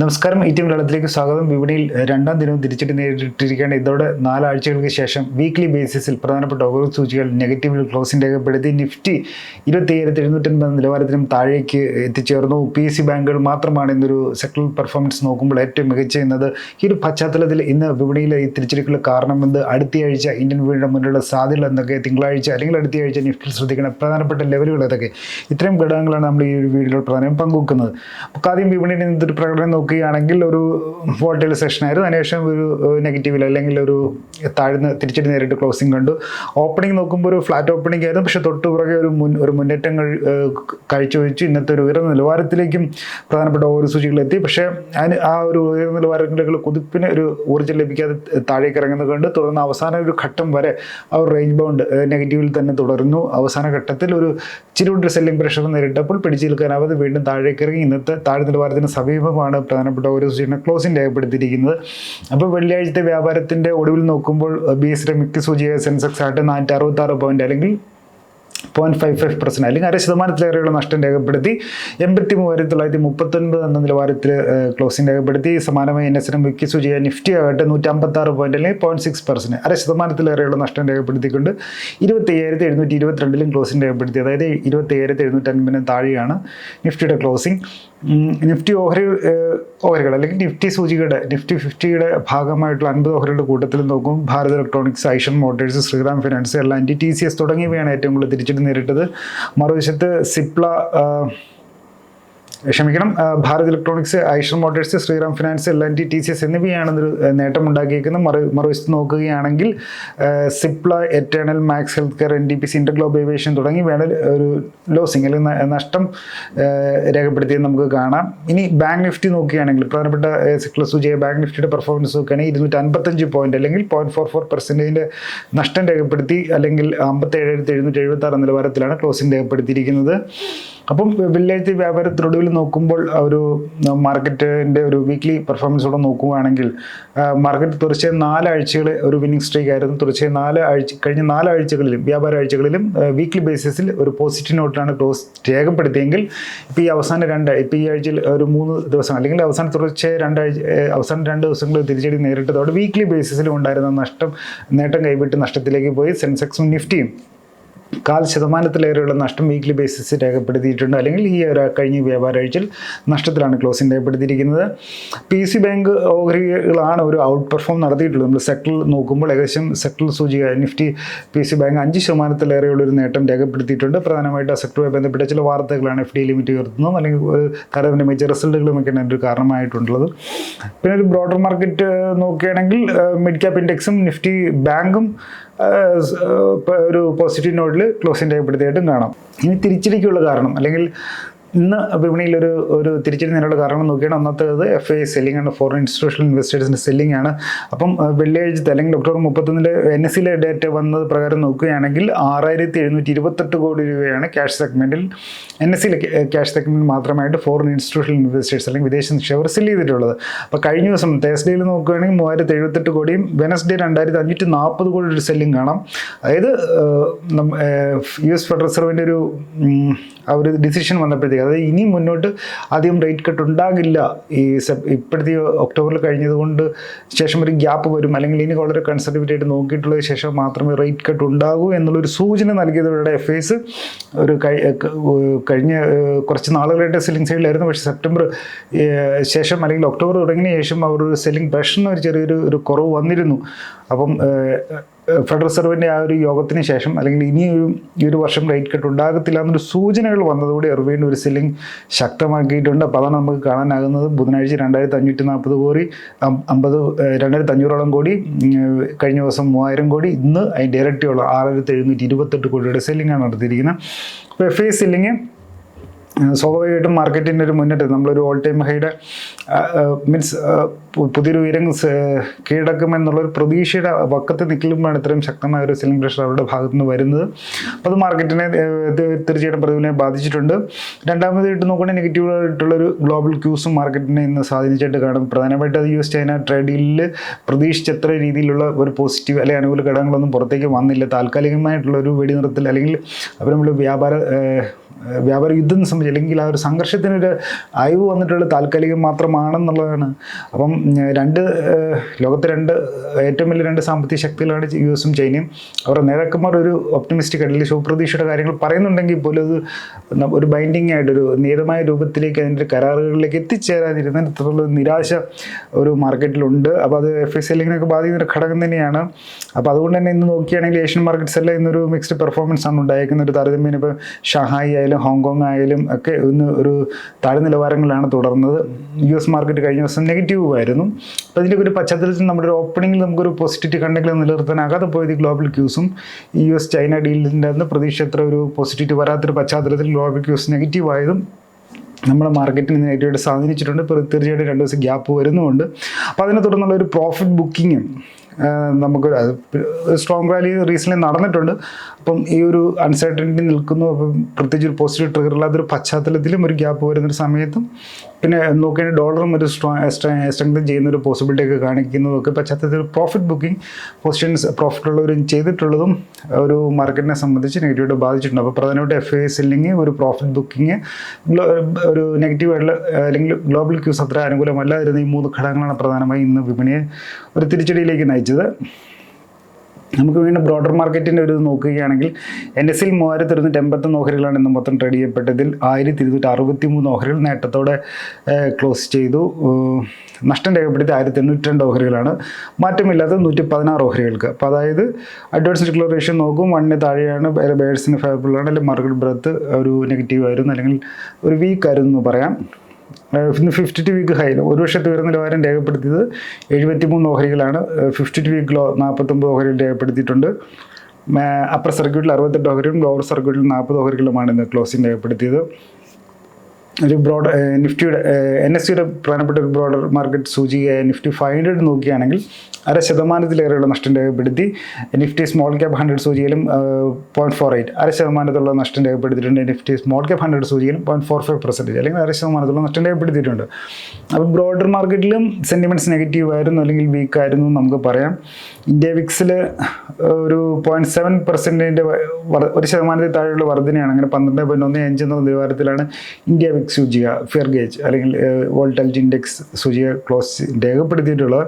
നമസ്കാരം. ഈ ടീം വെള്ളത്തിലേക്ക് സ്വാഗതം. വിപണിയിൽ രണ്ടാം ദിനവും തിരിച്ചടി നേരിട്ടിരിക്കുകയാണ് ഇതോടെ നാലാഴ്ചകൾക്ക് ശേഷം വീക്ക്ലി ബേസിസിൽ പ്രധാനപ്പെട്ട ഓരോ സൂചികൾ നെഗറ്റീവിൽ ക്ലോസിംഗ് രേഖപ്പെടുത്തി നിഫ്റ്റി ഇരുപത്തി എഴുന്നൂറ്റി എഴുന്നൂറ്റൻപത് നിലവാരത്തിനും താഴേക്ക് എത്തിച്ചേർന്നു. പി എസ് സി ബാങ്കുകൾ മാത്രമാണ് ഇന്നൊരു സെക്ടറൽ പെർഫോമൻസ് നോക്കുമ്പോൾ ഏറ്റവും മികച്ച എന്നത്. ഈ ഒരു പശ്ചാത്തലത്തിൽ ഇന്ന് വിപണിയിൽ ഈ തിരിച്ചടിക്കുള്ള കാരണമെന്ത് അടുത്തയാഴ്ച ഇന്ത്യൻ വിപണിയുടെ മുന്നിലുള്ള സാധ്യതകൾ എന്തൊക്കെ? തിങ്കളാഴ്ച അല്ലെങ്കിൽ അടുത്തയാഴ്ച നിഫ്റ്റിയിൽ ശ്രദ്ധിക്കുന്ന പ്രധാനപ്പെട്ട ലെവലുകൾ ഏതൊക്കെ? ഇത്രയും ഘടകങ്ങളാണ് നമ്മൾ ഈ ഒരു വീഡിയോയിൽ പ്രധാനം പങ്കുവെക്കുന്നത്. അപ്പോൾ ആദ്യം വിപണിയിൽ നിന്നൊരു പ്രകടനം നോക്കുകയാണെങ്കിൽ ഒരു വോൾട്ടേജ് സെഷൻ ആയിരുന്നു അതിനുശേഷം ഒരു നെഗറ്റീവിൽ അല്ലെങ്കിൽ ഒരു താഴ്ന്ന് തിരിച്ചിട്ട് നേരിട്ട് ക്ലോസിംഗ് കണ്ടു. ഓപ്പണിംഗ് നോക്കുമ്പോൾ ഒരു ഫ്ലാറ്റ് ഓപ്പണിംഗ് ആയിരുന്നു. പക്ഷേ തൊട്ട് പുറകെ ഒരു മുൻ ഒരു മുന്നേറ്റം കഴി- കഴിച്ചു കാഴ്ചവെച്ചു ഇന്നത്തെ ഒരു ഉയർന്ന നിലവാരത്തിലേക്കും പ്രധാനപ്പെട്ട ഓരോ സൂചികളെത്തി പക്ഷേ അതിന് ആ ഒരു ഉയർന്ന നിലവാരങ്ങളിലേക്കുള്ള കുതിപ്പിന് ഒരു ഊർജം ലഭിക്കാതെ താഴേക്ക് ഇറങ്ങുന്നത് കണ്ട് തുടർന്ന് അവസാന ഒരു ഘട്ടം വരെ ആ ഒരു റേഞ്ച് ബൗണ്ട് നെഗറ്റീവിൽ തന്നെ തുടർന്നു. അവസാന ഘട്ടത്തിൽ ഒരു ചിരുണ്ട് സെല്ലിംഗ് പ്രഷർ നേരിട്ടപ്പോൾ പിടിച്ചു നിൽക്കാനാവാതെ വീണ്ടും താഴേക്ക് ഇറങ്ങി. ഇന്നത്തെ താഴെ നിലവാരത്തിന് സമീപമാണ് പ്രധാനപ്പെട്ട ഓരോ സൂചിയുടെ ക്ലോസിംഗ് രേഖപ്പെടുത്തിയിരിക്കുന്നത് അപ്പോൾ വെള്ളിയാഴ്ചത്തെ വ്യാപാരത്തിന്റെ ഒടുവിൽ നോക്കുമ്പോൾ ബി എസ് മിക്ക സൂചിക സെൻസെക്സ് ആയിട്ട് നാനൂറ്റി അറുപത്താറ് പോയിന്റ് അല്ലെങ്കിൽ പോയിന്റ് ഫൈവ് ഫൈവ് പെർസെന്റ് അല്ലെങ്കിൽ അര ശതമാനത്തിലേറെയുള്ള നഷ്ടം രേഖപ്പെടുത്തി. എൺപത്തി മൂവായിരത്തി തൊള്ളായിരത്തി മുപ്പത്തൊൻപത് എന്ന നിലവാരത്തിൽ ക്ലോസിംഗ് രേഖപ്പെടുത്തി. സമാനമായി എൻ എസ് എം വിക്കി സൂചിക നിഫ്റ്റി ആകട്ടെ നൂറ്റി അമ്പത്താറ് പോയിന്റ് അല്ലെങ്കിൽ പോയിന്റ് സിക്സ് പെർസെന്റ് അര ശതമാനത്തിലേറെയുള്ള നഷ്ടം രേഖപ്പെടുത്തിക്കൊണ്ട് ഇരുപത്തി ഏഴായിരത്തി എഴുന്നൂറ്റി ഇരുപത്തിരണ്ടിലും ക്ലോസിംഗ് രേഖപ്പെടുത്തി. അതായത് ഇരുപത്തി ഏഴായിരത്തി എഴുന്നൂറ്റി അൻപതിന് താഴെയാണ് നിഫ്റ്റിയുടെ ക്ലോസിംഗ് നിഫ്റ്റി ഓഹരി ഓഹരികൾ അല്ലെങ്കിൽ നിഫ്റ്റി സൂചികയുടെ നിഫ്റ്റി ഫിഫ്റ്റിയുടെ ഭാഗമായിട്ടുള്ള അൻപത് ഓഹരികളുടെ കൂട്ടത്തിൽ നോക്കും. Bharat electronics Eicher motors Shriram finance and T C S തുടങ്ങിയവയാണ് ഏറ്റവും കൂടുതൽ തിരിച്ചിട്ട് നേരിട്ടത്. മറുവശത്ത് സിപ്ല ക്ഷമിക്കണം. Bharat electronics Eicher motors Shriram finance L N T T C S എന്നിവയാണ് ഒരു നേട്ടം ഉണ്ടാക്കിയിരിക്കുന്നത് മറു മറുവശത്ത് നോക്കുകയാണെങ്കിൽ Cipla eternal max health care N D P C Interglobe aviation തുടങ്ങി വേണ്ട ഒരു ലോസിങ് അല്ലെങ്കിൽ നഷ്ടം രേഖപ്പെടുത്തിയത് നമുക്ക് കാണാം. ഇനി ബാങ്ക് നിഫ്റ്റി നോക്കുകയാണെങ്കിൽ പ്രധാനപ്പെട്ട സിക്ല സൂചിയ ബാങ്ക് നിഫ്റ്റിയുടെ പെർഫോമൻസ് നോക്കുകയാണെങ്കിൽ ഇരുന്നൂറ്റി അൻപത്തഞ്ച് പോയിന്റ് അല്ലെങ്കിൽ പോയിന്റ് ഫോർ ഫോർ പെർസെന്റേജിന്റെ നഷ്ടം രേഖപ്പെടുത്തി അല്ലെങ്കിൽ അമ്പത്തി ഏഴായിരത്തി എഴുന്നൂറ്റി എഴുപത്തി ആറ് നിലവാരത്തിലാണ് ക്ലോസിംഗ് രേഖപ്പെടുത്തിയിരിക്കുന്നത്. അപ്പം വെള്ളിയാഴ്ച വ്യാപാരത്തിനൊടുവിൽ നോക്കുമ്പോൾ ഒരു മാർക്കറ്റിന്റെ ഒരു വീക്ക്ലി പെർഫോമൻസോടെ നോക്കുകയാണെങ്കിൽ മാർക്കറ്റ് തുടർച്ചയായി നാലാഴ്ചകൾ ഒരു വിന്നിംഗ് സ്ട്രീക്ക് ആയിരുന്നു. തുടർച്ചയായി നാലാഴ്ച കഴിഞ്ഞ നാലാഴ്ചകളിലും വ്യാപാര ആഴ്ചകളിലും വീക്ക്ലി ബേസിസിൽ ഒരു പോസിറ്റീവ് നോട്ടിലാണ് ക്ലോസ് രേഖപ്പെടുത്തിയെങ്കിൽ ഇപ്പോൾ ഈ അവസാന രണ്ട് ഇപ്പോൾ ഈ ആഴ്ചയിൽ ഒരു മൂന്ന് ദിവസം അല്ലെങ്കിൽ അവസാന തുടർച്ചയായ രണ്ടാഴ്ച അവസാന രണ്ട് ദിവസങ്ങൾ തിരിച്ചടി നേരിട്ടതോടെ വീക്ക്ലി ബേസിസിലും ഉണ്ടായിരുന്ന നഷ്ടം നേട്ടം കൈവിട്ട് നഷ്ടത്തിലേക്ക് പോയി. സെൻസെക്സും നിഫ്റ്റിയും കാൽ ശതമാനത്തിലേറെയുള്ള നഷ്ടം വീക്ക്ലി ബേസിസ് രേഖപ്പെടുത്തിയിട്ടുണ്ട്. അല്ലെങ്കിൽ ഈ ഒരു കഴിഞ്ഞ വ്യാപാര ആഴ്ചയിൽ നഷ്ടത്തിലാണ് ക്ലോസിംഗ് രേഖപ്പെടുത്തിയിരിക്കുന്നത്. പി സി ബാങ്ക് ഓഹരികളാണ് ഒരു ഔട്ട് പെർഫോം നടത്തിയിട്ടുള്ളത്. നമ്മൾ സെക്ടറിൽ നോക്കുമ്പോൾ ഏകദേശം സെക്ടറിൽ സൂചിക നിഫ്റ്റി പി സി ബാങ്ക് അഞ്ച് ശതമാനത്തിലേറെയുള്ള ഒരു നേട്ടം രേഖപ്പെടുത്തിയിട്ടുണ്ട്. പ്രധാനമായിട്ട് ആ സെക്ടറുമായി ബന്ധപ്പെട്ട ചില വാർത്തകളാണ് എഫ് ഡി ലിമിറ്റ് ഉയർത്തുന്നതും അല്ലെങ്കിൽ തരവിന്റെ മികച്ച റിസൾട്ടുകളുമൊക്കെയാണ് ഒരു കാരണമായിട്ടുള്ളത്. പിന്നെ ഒരു ബ്രോഡർ മാർക്കറ്റ് നോക്കുകയാണെങ്കിൽ മിഡ് ക്യാപ് ഇൻഡെക്സും നിഫ്റ്റി ബാങ്കും ഒരു പോസിറ്റീവ് നോട്ടിൽ ക്ലോസിംഗ് ആയിട്ടും കാണാം. ഇനി തിരിച്ചടിക്കുള്ള കാരണം അല്ലെങ്കിൽ ഇന്ന് വിപണിയിൽ ഒരു ഒരു തിരിച്ചടി നേരിടുള്ള കാരണം നോക്കിയാണ്. ഒന്നാമത്തേത് എഫ് ഐ സെല്ലിംഗ് ആണ് ഫോറിൻ ഇൻസ്റ്റിറ്റ്യൂഷണൽ ഇൻവെസ്റ്റേഴ്സിന്റെ സെല്ലിംഗ് ആണ്. അപ്പം വെള്ളിയാഴ്ചത്തെ അല്ലെങ്കിൽ ഒക്ടോബർ മുപ്പത്തൊന്നിലെ എൻ എസ് സിയിലെ ഡേറ്റ വന്നത് പ്രകാരം നോക്കുകയാണെങ്കിൽ ആറായിരത്തി എഴുന്നൂറ്റി ഇരുപത്തെട്ട് കോടി രൂപയാണ് ക്യാഷ് സെഗ്മെന്റിൽ എൻ എസ് സിയിലെ ക്യാഷ് സെഗ്മെന്റ് മാത്രമായിട്ട് ഫോറിൻ ഇൻസ്റ്റിറ്റ്യൂഷണൽ ഇൻവെസ്റ്റേഴ്സ് അല്ലെങ്കിൽ വിദേശ നിക്ഷേപർ സെല്ല് ചെയ്തിട്ടുള്ളത്. അപ്പോൾ കഴിഞ്ഞ ദിവസം തേഴ്സ്ഡേയിൽ നോക്കുകയാണെങ്കിൽ മൂവായിരത്തി എഴുപത്തെട്ട് കോടിയും വെനസ്ഡേ രണ്ടായിരത്തി അഞ്ഞൂറ്റി നാൽപ്പത് കോടി ഒരു സെല്ലിംഗ് കാണാം. അതായത് യു എസ് ഫെഡറൽ റിസർവിന്റെ ഒരു ആ ഒരു ഡിസിഷൻ വന്നപ്പോഴത്തേക്ക് അതായത് ഇനി മുന്നോട്ട് അധികം റേറ്റ് കട്ട് ഉണ്ടാകില്ല. ഈ ഇപ്പോഴത്തെ ഒക്ടോബറിൽ കഴിഞ്ഞതുകൊണ്ട് ശേഷം ഒരു ഗ്യാപ്പ് വരും. അല്ലെങ്കിൽ ഇനി വളരെ കൺസർവേറ്റീവായിട്ട് നോക്കിയിട്ടുള്ള ശേഷം മാത്രമേ റേറ്റ് കട്ട് ഉണ്ടാകൂ എന്നുള്ളൊരു സൂചന നൽകിയതോടെ എഫ് ഐസ് ഒരു കഴിഞ്ഞ കുറച്ച് നാളുകളായിട്ട് സെല്ലിംഗ് സൈഡിലായിരുന്നു പക്ഷേ സെപ്റ്റംബർ ശേഷം അല്ലെങ്കിൽ ഒക്ടോബർ തുടങ്ങിയ ശേഷം അവർ ഒരു സെല്ലിംഗ് പ്രഷറിന് ഒരു ചെറിയൊരു ഒരു കുറവ് വന്നിരുന്നു. അപ്പം ഫെഡറൽ റിസർവിന്റെ ആ ഒരു യോഗത്തിന് ശേഷം അല്ലെങ്കിൽ ഇനി ഒരു ഈ ഒരു വർഷം റേറ്റ് കട്ട് ഉണ്ടാകത്തില്ല എന്നൊരു സൂചനകൾ വന്നതോടെ വീണ്ടും ഒരു സെല്ലിംഗ് ശക്തമാക്കിയിട്ടുണ്ട്. അപ്പോൾ അതാണ് നമുക്ക് കാണാനാകുന്നത്. ബുധനാഴ്ച രണ്ടായിരത്തി അഞ്ഞൂറ്റി നാൽപ്പത് കോടി അമ്പത് രണ്ടായിരത്തി അഞ്ഞൂറോളം കോടി കഴിഞ്ഞ ദിവസം മൂവായിരം കോടി. ഇന്ന് അതിന്റെ ഇരട്ടിയുള്ള ആറായിരത്തി എഴുന്നൂറ്റി ഇരുപത്തെട്ട് കോടിയുടെ സെല്ലിംഗാണ് നടത്തിയിരിക്കുന്നത്. അപ്പോൾ എഫ് ഐ സെല്ലിങ് ഏഹ് സ്വാഭാവികമായിട്ടും മാർക്കറ്റിന്റെ ഒരു മുന്നേറ്റം. നമ്മളൊരു ഓൾ ടൈം ഹൈയുടെ മീൻസ് പുതിയൊരു ഉയരം കീഴടക്കുമെന്നുള്ളൊരു പ്രതീക്ഷയുടെ വക്കത്ത് നിൽക്കുമ്പോഴാണ് ഇത്രയും ശക്തമായ ഒരു സെല്ലിംഗ് പ്രഷർ അവരുടെ ഭാഗത്തു നിന്ന് വരുന്നത്. അപ്പോൾ അത് മാർക്കറ്റിനെ തീർച്ചയായിട്ടും പ്രതികൂലമായി ബാധിച്ചിട്ടുണ്ട്. രണ്ടാമതായിട്ട് നോക്കുകയാണെങ്കിൽ നെഗറ്റീവായിട്ടുള്ളൊരു ഗ്ലോബൽ ക്യൂസും മാർക്കറ്റിനെ ഇന്ന് സ്വാധീനിച്ചിട്ട് കാണും. പ്രധാനമായിട്ട് അത് യു എസ് ചൈന ട്രേഡ് ഡീലിൽ പ്രതീക്ഷിച്ചത്ര രീതിയിലുള്ള ഒരു പോസിറ്റീവ് അല്ലെങ്കിൽ അനുകൂല ഘടകങ്ങളൊന്നും പുറത്തേക്ക് വന്നില്ല. താൽക്കാലികമായിട്ടുള്ള ഒരു വെടിനിർത്തൽ അല്ലെങ്കിൽ അവർ നമ്മൾ വ്യാപാര വ്യാപാര യുദ്ധം സംബന്ധിച്ച് അല്ലെങ്കിൽ ആ ഒരു സംഘർഷത്തിനൊരു അയവ് വന്നിട്ടുള്ള താൽക്കാലികം മാത്രമാണെന്നുള്ളതാണ്. അപ്പം രണ്ട് ലോകത്തെ രണ്ട് ഏറ്റവും വലിയ രണ്ട് സാമ്പത്തിക ശക്തികളാണ് യു എസും ചൈനയും. അവരുടെ നേതാക്കന്മാർ ഒരു ഒപ്റ്റിമിസ്റ്റിക് അല്ലെങ്കിൽ ശുഭപ്രതീക്ഷയുടെ കാര്യങ്ങൾ പറയുന്നുണ്ടെങ്കിൽ പോലും അത് ഒരു ബൈൻഡിങ് ആയിട്ട് ഒരു നിയതമായ രൂപത്തിലേക്ക് അതിന്റെ കരാറുകളിലേക്ക് എത്തിച്ചേരാതിരുന്ന എത്തിച്ചേരാതിരുന്നിടത്തോളം നിരാശ ഒരു മാർക്കറ്റിലുണ്ട് അപ്പോൾ അത് എഫ് എസ് എല്ലിങ്ങിനൊക്കെ ബാധിക്കുന്ന ഘടകം തന്നെയാണ്. അപ്പോൾ അതുകൊണ്ട് തന്നെ ഇന്ന് നോക്കുകയാണെങ്കിൽ ഏഷ്യൻ മാർക്കറ്റ്സ് എല്ലാം ഇന്നൊരു മിക്സ്ഡ് പെർഫോമൻസ് ആണ് ഉണ്ടായിരിക്കുന്ന ഒരു താരതമ്യം ഇപ്പോൾ ഷാഹായി ആയാലും ഹോങ്കോങ് ആയാലും ഒക്കെ ഇന്ന് ഒരു താഴെ നിലവാരങ്ങളിലാണ് തുടർന്നത്. യു എസ് മാർക്കറ്റ് കഴിഞ്ഞ ദിവസം നെഗറ്റീവ് ആയിരുന്നു. അപ്പോൾ അതിന്റെ ഒരു പശ്ചാത്തലത്തിൽ നമ്മുടെ ഒരു ഓപ്പണിംഗിൽ നമുക്കൊരു പോസിറ്റിവിറ്റി കണ്ടെങ്കിൽ നിലനിർത്താനാകാതെ പോയത് ഗ്ലോബൽ ക്യൂസും യു എസ് ചൈന ഡീലിന്റെ പ്രതീക്ഷ അത്ര ഒരു പോസിറ്റിവിറ്റി വരാത്തൊരു പശ്ചാത്തലത്തിൽ ഗ്ലോബൽ ക്യൂസ് നെഗറ്റീവ് ആയതും നമ്മുടെ മാർക്കറ്റിൽ ഏറ്റവും സ്വാധീനിച്ചിട്ടുണ്ട്. ഇപ്പോൾ തീർച്ചയായിട്ടും രണ്ട് ദിവസം ഗ്യാപ്പ് വരുന്നുമുണ്ട്. അപ്പോൾ അതിനെ തുടർന്നുള്ള ഒരു പ്രോഫിറ്റ് ബുക്കിങ്ങും നമുക്ക് സ്ട്രോങ് റാലി റീസെന്റ് നടന്നിട്ടുണ്ട്. അപ്പം ഈ ഒരു അൺസർട്ടനിറ്റി നിൽക്കുന്നു. അപ്പം പ്രത്യേകിച്ച് ഒരു പോസിറ്റീവ് ട്രിഗർ ഇല്ലാത്തൊരു പശ്ചാത്തലത്തിലും ഒരു ഗ്യാപ്പ് വരുന്നൊരു സമയത്തും പിന്നെ നോക്കുകയാണെങ്കിൽ ഡോളറും ഒരു സ്ട്രോ സ്ട്രെങ്തൻ ചെയ്യുന്ന ഒരു പോസിബിലിറ്റി ഒക്കെ കാണിക്കുന്നതൊക്കെ പശ്ചാത്തലത്തിൽ പ്രോഫിറ്റ് ബുക്കിംഗ് പൊസിഷൻസ് പ്രോഫിറ്റ് ഉള്ളവരും ചെയ്തിട്ടുള്ളതും ഒരു മാർക്കറ്റിനെ സംബന്ധിച്ച് നെഗറ്റീവായിട്ട് ബാധിച്ചിട്ടുണ്ട്. അപ്പോൾ പ്രധാനമായിട്ട് എഫ് ഐ സെല്ലിങ് ഒരു പ്രോഫിറ്റ് ബുക്കിംഗ് ഒരു നെഗറ്റീവ് ആയിട്ടുള്ള അല്ലെങ്കിൽ ഗ്ലോബൽ ക്യൂസ് അത്ര അനുകൂലമല്ലാതിരുന്ന ഈ മൂന്ന് ഘടകങ്ങളാണ് പ്രധാനമായും ഇന്ന് വിപണിയെ ഒരു തിരിച്ചടിയിലേക്ക് നയിച്ചത്. നമുക്ക് വീണ്ടും ബ്രോഡർ മാർക്കറ്റിന്റെ ഒരു ഇത് നോക്കുകയാണെങ്കിൽ എൻ എസ് സിൽ മൂവായിരത്തി ഇരുന്നൂറ്റി എൺപത്തൊന്ന് ഓഹരികളാണ് ഇന്ന് മൊത്തം ട്രേഡ് ചെയ്യപ്പെട്ടതിൽ ആയിരത്തി ഇരുന്നൂറ്റി അറുപത്തി മൂന്ന് ഓഹരികൾ നേട്ടത്തോടെ ക്ലോസ് ചെയ്തു. നഷ്ടം രേഖപ്പെടുത്തി ആയിരത്തി എണ്ണൂറ്റി രണ്ട് ഓഹരികളാണ്. മാറ്റമില്ലാത്ത നൂറ്റി പതിനാറ് ഓഹരികൾക്ക്. അപ്പോൾ അതായത് അഡ്വാൻസ് ഡിക്ലറേഷൻ നോക്കും വണ്ണിന് താഴെയാണ് ബേഴ്സിന് ഫേവറബിൾ ആണ് അല്ലെങ്കിൽ മാർക്കറ്റ് ബ്രത്ത് ഒരു നെഗറ്റീവ് ആയിരുന്നു അല്ലെങ്കിൽ ഒരു വീക്ക് ആയിരുന്നു എന്ന് പറയാം. ഇന്ന് ഫിഫ്റ്റി ടു വീക്ക് ഹൈ ഒരു വർഷത്തെ ഉയർന്ന നിലവാരം രേഖപ്പെടുത്തിയത് എഴുപത്തി മൂന്ന് ഓഹരികളാണ് ഫിഫ്റ്റി ടു വീക്ക് ലോ നാൽപ്പത്തൊമ്പത് ഓഹരികൾ രേഖപ്പെടുത്തിയിട്ടുണ്ട്. അപ്പർ സർക്യൂട്ടിൽ അറുപത്തെട്ട് ഓഹരികളും ലോവർ സർക്യൂട്ടിൽ നാൽപ്പത് ഓഹരികളുമാണ് ഇന്ന് ക്ലോസിംഗ് രേഖപ്പെടുത്തിയത്. ഒരു ബ്രോഡ് നിഫ്റ്റിയുടെ എൻ എസ് സിയുടെ പ്രധാനപ്പെട്ട ഒരു ബ്രോഡർ മാർക്കറ്റ് സൂചികയായ നിഫ്റ്റി ഫൈവ് ഹൺഡ്രഡ് നോക്കുകയാണെങ്കിൽ അര ശതമാനത്തിലേറെയുള്ള നഷ്ടം രേഖപ്പെടുത്തി. നിഫ്റ്റി സ്മോൾ ക്യാപ് ഹൺഡ്രഡ് സൂചിയിലും പോയിന്റ് ഫോർ എയ്റ്റ് അര ശതമാനത്തുള്ള നഷ്ടം രേഖപ്പെടുത്തിയിട്ടുണ്ട്. നിഫ്റ്റി സ്മോൾ ക്യാപ് ഹൺഡ്രഡ് സൂചിയിലും പോയിന്റ് ഫോർ ഫൈവ് പെർസെന്റേജ് അല്ലെങ്കിൽ അര ശതമാനത്തുള്ള നഷ്ടം രേഖപ്പെടുത്തിയിട്ടുണ്ട്. അപ്പോൾ ബ്രോഡർ മാർക്കറ്റിലും സെന്റിമെന്റ്സ് നെഗറ്റീവ് ആയിരുന്നു അല്ലെങ്കിൽ വീക്ക് ആയിരുന്നു നമുക്ക് പറയാം. ഇന്ത്യ വിക്സിൽ ഒരു പോയിന്റ് സെവൻ പെർസെന്റിന്റെ ഒരു ശതമാനത്തിൽ താഴെയുള്ള വർധനയാണ്. അങ്ങനെ പന്ത്രണ്ട് പോയിന്റ് ഒന്ന് അഞ്ച് എന്ന നിലവാരത്തിലാണ് ഇന്ത്യ വിക്സ് സൂചിക ഫിയർ ഗേജ് അല്ലെങ്കിൽ വോൾട്ടൽജ് ഇൻഡെക്സ് സൂചിക ക്ലോസ് രേഖപ്പെടുത്തിയിട്ടുള്ളത്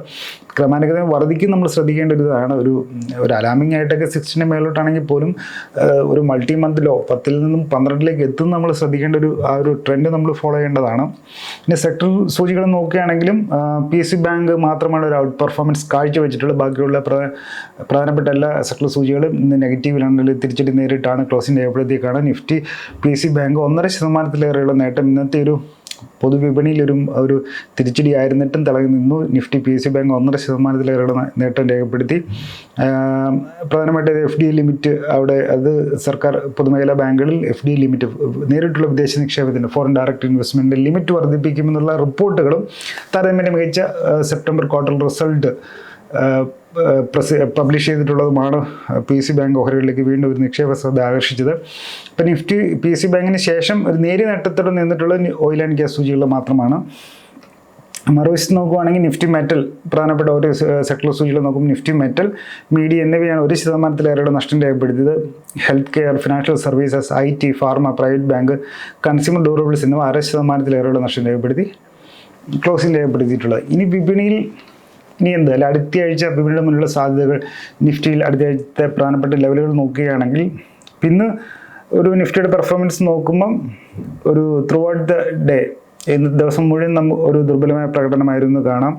ക്രമാനുഗതം വർദ്ധിക്കും നമ്മൾ ശ്രദ്ധിക്കേണ്ട ഒരു ഇതാണ്. ഒരു ഒരു അലാമിംഗ് ആയിട്ടൊക്കെ സിക്സ്റ്റിന് മേലോട്ടാണെങ്കിൽ പോലും ഒരു മൾട്ടി മന്തിലോ പത്തിൽ നിന്നും പന്ത്രണ്ടിലേക്ക് എത്തും നമ്മൾ ശ്രദ്ധിക്കേണ്ട ഒരു ആ ഒരു ട്രെൻഡ് നമ്മൾ ഫോളോ ചെയ്യേണ്ടതാണ്. പിന്നെ സെക്ടർ സൂചികൾ നോക്കുകയാണെങ്കിലും പി എസ് സി ബാങ്ക് മാത്രമാണ് ഒരു ഔട്ട് പെർഫോമൻസ് കാഴ്ചവെച്ചിട്ടുള്ളത് ബാക്കിയുള്ള പ്ര- പ്രധാനപ്പെട്ട എല്ലാ സെക്ടർ സൂചികളും ഇന്ന് നെഗറ്റീവിലാണ് തിരിച്ചടി നേരിട്ടാണ് closing രേഖപ്പെടുത്തിയേക്കാണ് Nifty P S C bank ഒന്നര ശതമാനത്തിലേറെയുള്ള നേട്ടം. ഇന്നത്തെ ഒരു പൊതുവിപണിയിലൊരു ഒരു തിരിച്ചടി ആയിരുന്നിട്ടും തിളങ്ങി നിന്നു. Nifty P S C bank ഒന്നര ശതമാനത്തിലേറെ നേട്ടം രേഖപ്പെടുത്തി. പ്രധാനമായിട്ട് എഫ് ഡി ലിമിറ്റ് അവിടെ അത് സർക്കാർ പൊതുമേഖലാ ബാങ്കുകളിൽ എഫ് ഡി ലിമിറ്റ് നേരിട്ടുള്ള വിദേശ നിക്ഷേപത്തിന്റെ ഫോറിൻ ഡയറക്റ്റ് ഇൻവെസ്റ്റ്മെന്റ് ലിമിറ്റ് വർദ്ധിപ്പിക്കുമെന്നുള്ള റിപ്പോർട്ടുകളും താരതമ്യം മികച്ച സെപ്റ്റംബർ ക്വാർട്ടർ റിസൾട്ട് പബ്ലിഷ് ചെയ്തിട്ടുള്ളതുമാണ് പി സി ബാങ്ക് ഓഹരികളിലേക്ക് വീണ്ടും ഒരു നിക്ഷേപ ശ്രദ്ധ ആകർഷിച്ചത്. ഇപ്പം നിഫ്റ്റി പി സി ബാങ്കിന് ശേഷം ഒരു നേരിയ നേട്ടത്തോടെ നിന്നിട്ടുള്ള ഓയിൽ ആൻഡ് ഗ്യാസ് സൂചികൾ മാത്രമാണ്. മറുവശത്ത് നോക്കുവാണെങ്കിൽ നിഫ്റ്റി മെറ്റൽ പ്രധാനപ്പെട്ട ഒരു സെക്ടർ സൂചികൾ നോക്കും നിഫ്റ്റി മെറ്റൽ മീഡിയ എന്നിവയാണ് ഒരു ശതമാനത്തിലേറെ നഷ്ടം രേഖപ്പെടുത്തിയത്. Health care financial services I T pharma private bank consumer durables എന്നിവ അര ശതമാനത്തിലേറെ നഷ്ടം രേഖപ്പെടുത്തി ക്ലോസിംഗ് രേഖപ്പെടുത്തിയിട്ടുള്ളത്. ഇനി വിപണിയിൽ ഇനി എന്ത്? അല്ല അടുത്ത ആഴ്ച മുന്നിലുള്ള സാധ്യതകൾ നിഫ്റ്റിയിൽ അടുത്ത ആഴ്ചത്തെ പ്രധാനപ്പെട്ട ലെവലുകൾ നോക്കുകയാണെങ്കിൽ പിന്നെ ഒരു നിഫ്റ്റിയുടെ പെർഫോമൻസ് നോക്കുമ്പം ഒരു ത്രൂ ഔട്ട് ദ ഡേ ഇന്ന് ദിവസം മുഴുവൻ നമ്മൾ ഒരു ദുർബലമായ പ്രകടനമായിരുന്നു കാണാം.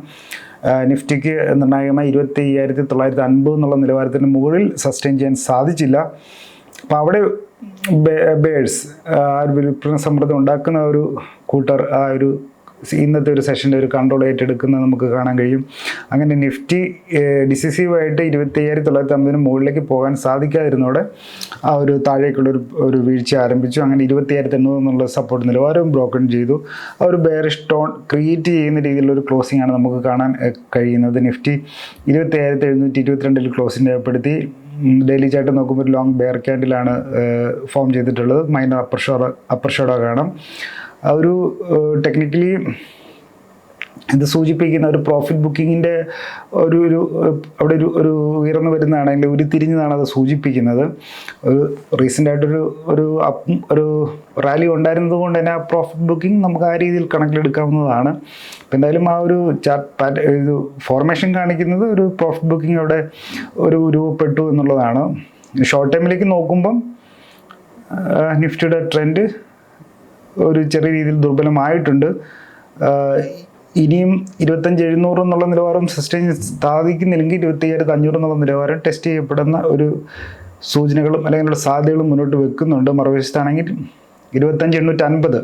നിഫ്റ്റിക്ക് നിർണായകമായി ഇരുപത്തി അയ്യായിരത്തി തൊള്ളായിരത്തി അൻപത് എന്നുള്ള നിലവാരത്തിന് മുകളിൽ സസ്റ്റെയിൻ ചെയ്യാൻ സാധിച്ചില്ല. അപ്പോൾ അവിടെ ബേഴ്സ് ആ ഒരു വിൽപ്പന സമ്മർദ്ദം ഉണ്ടാക്കുന്ന ഒരു കൂട്ടർ ആ ഒരു ഇന്നത്തെ ഒരു സെഷന്റെ ഒരു കൺട്രോൾ ഏറ്റെടുക്കുന്നത് നമുക്ക് കാണാൻ കഴിയും. അങ്ങനെ നിഫ്റ്റി ഡിസിസീവായിട്ട് ഇരുപത്തി അയ്യായിരത്തി തൊള്ളായിരത്തി അമ്പതിന് മുകളിലേക്ക് പോകാൻ സാധിക്കാതിരുന്നോടെ ആ ഒരു താഴേക്കുള്ള ഒരു ഒരു വീഴ്ച ആരംഭിച്ചു. അങ്ങനെ ഇരുപത്തി അയ്യായിരത്തി എണ്ണൂറ് എന്നുള്ള സപ്പോർട്ട് നിലവാരവും ബ്രോക്കൺ ചെയ്തു. ആ ഒരു ബെയറിഷ് ടോൺ ക്രിയേറ്റ് ചെയ്യുന്ന രീതിയിലുള്ള ഒരു ക്ലോസിംഗ് ആണ് നമുക്ക് കാണാൻ കഴിയുന്നത്. നിഫ്റ്റി ഇരുപത്തി അയ്യായിരത്തി എഴുന്നൂറ്റി ഇരുപത്തിരണ്ടിൽ ക്ലോസിംഗ് രേഖപ്പെടുത്തി. ഡെയിലി ചാർട്ട് നോക്കുമ്പോൾ ഒരു ലോങ് ബെയർ ക്യാൻഡിലാണ് ഫോം ചെയ്തിട്ടുള്ളത്. Minor upper shadow upper shadow കാണാം. ഒരു ടെക്നിക്കലി ഇത് സൂചിപ്പിക്കുന്ന ഒരു പ്രോഫിറ്റ് ബുക്കിങ്ങിന്റെ ഒരു ഒരു അവിടെ ഒരു ഒരു ഉയർന്നു വരുന്നതാണ് അല്ലെങ്കിൽ ഉരുത്തിരിഞ്ഞതാണ് അത് സൂചിപ്പിക്കുന്നത്. ഒരു റീസെന്റ് ആയിട്ടൊരു ഒരു അപ്പ് ഒരു റാലി ഉണ്ടായിരുന്നത് കൊണ്ട് തന്നെ ആ പ്രോഫിറ്റ് ബുക്കിംഗ് നമുക്ക് ആ രീതിയിൽ കണക്കിലെടുക്കാവുന്നതാണ്. അപ്പം എന്തായാലും ആ ഒരു ചാർട്ട് ഇത് ഫോർമേഷൻ കാണിക്കുന്നത് ഒരു പ്രോഫിറ്റ് ബുക്കിംഗ് അവിടെ ഒരു രൂപപ്പെട്ടു എന്നുള്ളതാണ്. ഷോർട്ട് ടൈമിലേക്ക് നോക്കുമ്പം നിഫ്റ്റിയുടെ ട്രെൻഡ് ഒരു ചെറിയ രീതിയിൽ ദുർബലമായിട്ടുണ്ട്. ഇനിയും ഇരുപത്തഞ്ച് എഴുന്നൂറ് എന്നുള്ള നിലവാരം സസ്റ്റെയിൻ സാധിക്കുന്നില്ലെങ്കിൽ ഇരുപത്തി അയ്യായിരത്തി അഞ്ഞൂറ് എന്നുള്ള നിലവാരം ടെസ്റ്റ് ചെയ്യപ്പെടുന്ന ഒരു സൂചനകളും അല്ലെങ്കിൽ സാധ്യതകളും മുന്നോട്ട് വെക്കുന്നുണ്ട് മറുവശത്താണെങ്കിൽ ഇരുപത്തഞ്ച് എണ്ണൂറ്റി അൻപത്.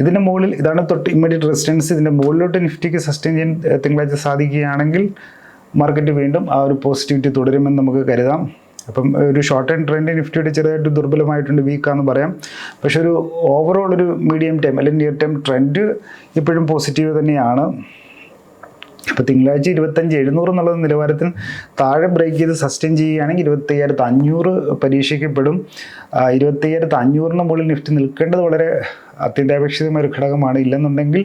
ഇതിന്റെ മുകളിൽ ഇതാണ് തൊട്ട് ഇമ്മീഡിയറ്റ് റെസിസ്റ്റൻസ് ഇതിന്റെ മുകളിലോട്ട് നിഫ്റ്റിക്ക് സസ്റ്റെയിൻ ചെയ്യാൻ തിങ്കളാഴ്ച സാധിക്കുകയാണെങ്കിൽ മാർക്കറ്റ് വീണ്ടും ആ ഒരു പോസിറ്റിവിറ്റി തുടരുമെന്ന് നമുക്ക് കരുതാം. അപ്പം ഒരു ഷോർട്ട് ടൈം ട്രെൻഡ് നിഫ്റ്റിയുടെ ചെറുതായിട്ട് ദുർബലമായിട്ടുണ്ട് വീക്കാന്ന് പറയാം. പക്ഷെ ഒരു ഓവറോൾ ഒരു മീഡിയം ടൈം അല്ലെങ്കിൽ നിയർ ടൈം ട്രെൻഡ് ഇപ്പോഴും പോസിറ്റീവ് തന്നെയാണ്. അപ്പോൾ തിങ്കളാഴ്ച ഇരുപത്തഞ്ച് എഴുന്നൂറ് എന്നുള്ള നിലവാരത്തിൽ താഴെ ബ്രേക്ക് ചെയ്ത് സസ്റ്റെയിൻ ചെയ്യുകയാണെങ്കിൽ ഇരുപത്തയ്യായിരത്തി അഞ്ഞൂറ് പരീക്ഷിക്കപ്പെടും. ഇരുപത്തയ്യായിരത്തി അഞ്ഞൂറിന് മുകളിൽ നിഫ്റ്റി നിൽക്കേണ്ടത് വളരെ അത്യന്താപേക്ഷിതമായ ഒരു ഘടകമാണ്. ഇല്ലെന്നുണ്ടെങ്കിൽ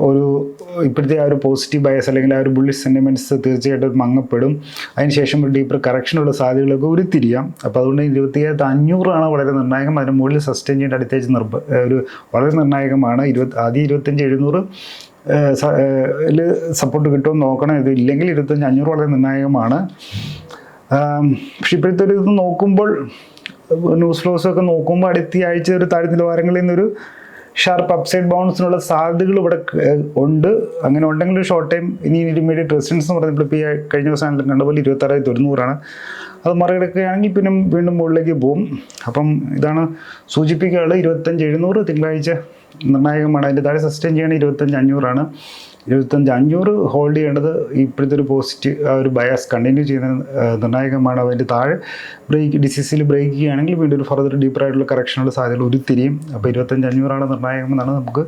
ഒരു ഇപ്പോഴത്തെ ആ ഒരു പോസിറ്റീവ് ബയസ് അല്ലെങ്കിൽ ആ ഒരു ബുള്ളിഷ് സെന്റിമെന്റ്സ് തീർച്ചയായിട്ടും മങ്ങപ്പെടും. അതിനുശേഷം ഒരു ഡീപ്പർ കറക്ഷനുള്ള സാധ്യതകളൊക്കെ ഉരുത്തിരിയാം. അപ്പോൾ അതുകൊണ്ട് ഇരുപത്തിയായിരത്തി അഞ്ഞൂറാണ് വളരെ നിർണായകം. അതിന് മുകളിൽ സസ്റ്റെയിൻ ചെയ്യേണ്ട അടുത്തേക്ക് നിർബ ഒരു വളരെ നിർണായകമാണ്. ഇരുപത്തി ആദ്യം ഇരുപത്തഞ്ച് എഴുന്നൂറ് സപ്പോർട്ട് കിട്ടുമെന്ന് നോക്കണം. ഇത് ഇല്ലെങ്കിൽ ഇരുപത്തഞ്ച് അഞ്ഞൂറ് വളരെ നിർണായകമാണ്. പക്ഷെ ഇപ്പോഴത്തെ ഒരു ഇത് നോക്കുമ്പോൾ ന്യൂസ് ഫ്ലോസ് ഒക്കെ നോക്കുമ്പോൾ അടുത്ത ആഴ്ച ഒരു താഴെ നിലവാരങ്ങളിൽ നിന്നൊരു ഷാർപ്പ് അപ്സൈഡ് ബൗൺസിനുള്ള സാധ്യതകൾ ഇവിടെ ഉണ്ട്. അങ്ങനെ ഉണ്ടെങ്കിൽ ഒരു ഷോർട്ട് ടൈം ഇനി ഇന്റർമീഡിയറ്റ് റെസിഡൻസ് എന്ന് പറഞ്ഞപ്പോൾ ഇപ്പോൾ ഈ കഴിഞ്ഞ ദിവസം കണ്ട പോലെ തൊണ്ണൂറാണ്. അത് മറികടക്കുകയാണെങ്കിൽ പിന്നെ വീണ്ടും മുകളിലേക്ക് പോകും അപ്പം ഇതാണ് സൂചിപ്പിക്കാനുള്ളത്. ഇരുപത്തഞ്ച് എഴുന്നൂറ് തിങ്കളാഴ്ച നിർണായകമാണ്. അതിന്റെ താഴെ സസ്റ്റെയിൻ ചെയ്യണത് ഇരുപത്തഞ്ച് അഞ്ഞൂറാണ്. ഇരുപത്തഞ്ച് അഞ്ഞൂറ് ഹോൾഡ് ചെയ്യേണ്ടത് ഇപ്പോഴത്തെ ഒരു പോസിറ്റീവ് ആ ഒരു ബയാസ് കണ്ടിന്യൂ ചെയ്യുന്ന നിർണായകമാണ്. അതിന്റെ താഴെ ബ്രേക്ക് ഡിസിസിൽ ബ്രേക്ക് ചെയ്യുകയാണെങ്കിൽ വീണ്ടും ഒരു ഫർദർ ഡീപ്പറായിട്ടുള്ള കറക്ഷനുള്ള സാധ്യതകൾ ഉരുത്തിരിയും. അപ്പോൾ ഇരുപത്തഞ്ച് അഞ്ഞൂറാണ് നിർണായകമെന്നാണ് നമുക്ക്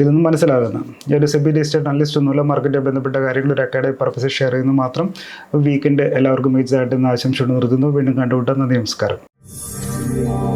ഇതൊന്നും മനസ്സിലാകുന്നത്. ഈ ഒരു സെബി ലിസ്റ്റ് അനലിസ്റ്റ് ഒന്നുമില്ല. മാർക്കറ്റുമായി ബന്ധപ്പെട്ട കാര്യങ്ങൾ ഒരു അക്കാഡമി പർപ്പസ് ഷെയർ ചെയ്യുന്നു മാത്രം. വീക്കെൻഡ് എല്ലാവർക്കും മികച്ചതായിട്ട് ആശംസയോട് നിർത്തുന്നു. വീണ്ടും കണ്ടുമുട്ടാം. നന്ദി നമസ്കാരം.